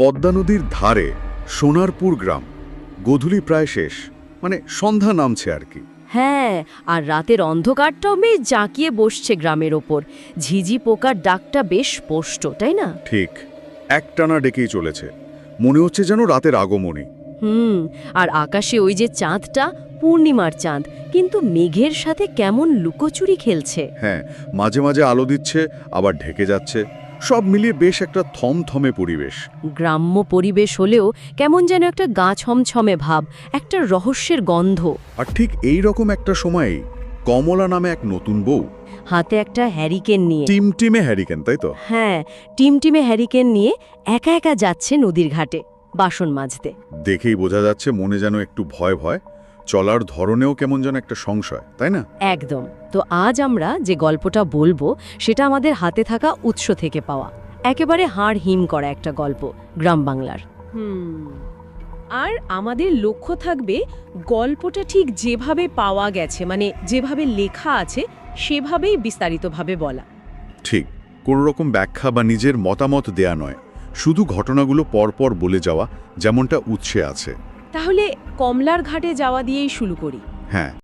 পদ্মা নদীর ধারে সোনারপুর গ্রাম। গোধূলি প্রায় শেষ মানে সন্ধ্যা নামছে আর কি। হ্যাঁ আর রাতের অন্ধকারটাও বেশ জাঁকিয়ে বসছে গ্রামের ওপর। ঝিঝি পোকার ডাকটা বেশ স্পষ্ট তাই না? ঠিক একটানা ডেকেই চলেছে। মনে হচ্ছে যেন রাতের আগমনী। হুম আর আকাশে ওই যে চাঁদটা পূর্ণিমার চাঁদ। কিন্তু মেঘের সাথে কেমন লুকোচুরি খেলছে। হ্যাঁ মাঝে মাঝে আলো দিচ্ছে আবার ঢেকে যাচ্ছে। সব মিলিয়ে বেশ একটা থমথমে পরিবেশ। গ্রাম্য পরিবেশ হলেও কেমন যেন একটা গা ছমছমে ভাব একটা রহস্যের গন্ধ। আর ঠিক এই রকম একটা সময়ে কমলা নামে এক নতুন বউ। হাতে একটা হ্যারিকেন নিয়ে। টিমটিমে হ্যারিকেন তাই তো? হ্যাঁ টিমটিমে হ্যারিকেন নিয়ে একা একা যাচ্ছে নদীর ঘাটে বাসন মাজতে। দেখেই বোঝা যাচ্ছে মনে যেন একটু ভয় ভয়। চলার ধরনেও কেমন যেন একটা সংশয় তাই না? একদম। তো আজ আমরা যে গল্পটা বলব সেটা আমাদের হাতে থাকা উৎস থেকে পাওয়া। একেবারে হাড় হিম করা একটা গল্প গ্রাম বাংলার। আর আমাদের লক্ষ্য থাকবে গল্পটা ঠিক যেভাবে পাওয়া গেছে মানে যেভাবে লেখা আছে সেভাবেই বিস্তারিতভাবে বলা। ঠিক। কোনো রকম ব্যাখ্যা বা নিজের মতামত দেয়া নয়। শুধু ঘটনাগুলো পরপর বলে যাওয়া যেমনটা উৎসে আছে। তাহলে কমলার ঘাটে যাওয়া দিয়েই শুরু করি। হ্যাঁ।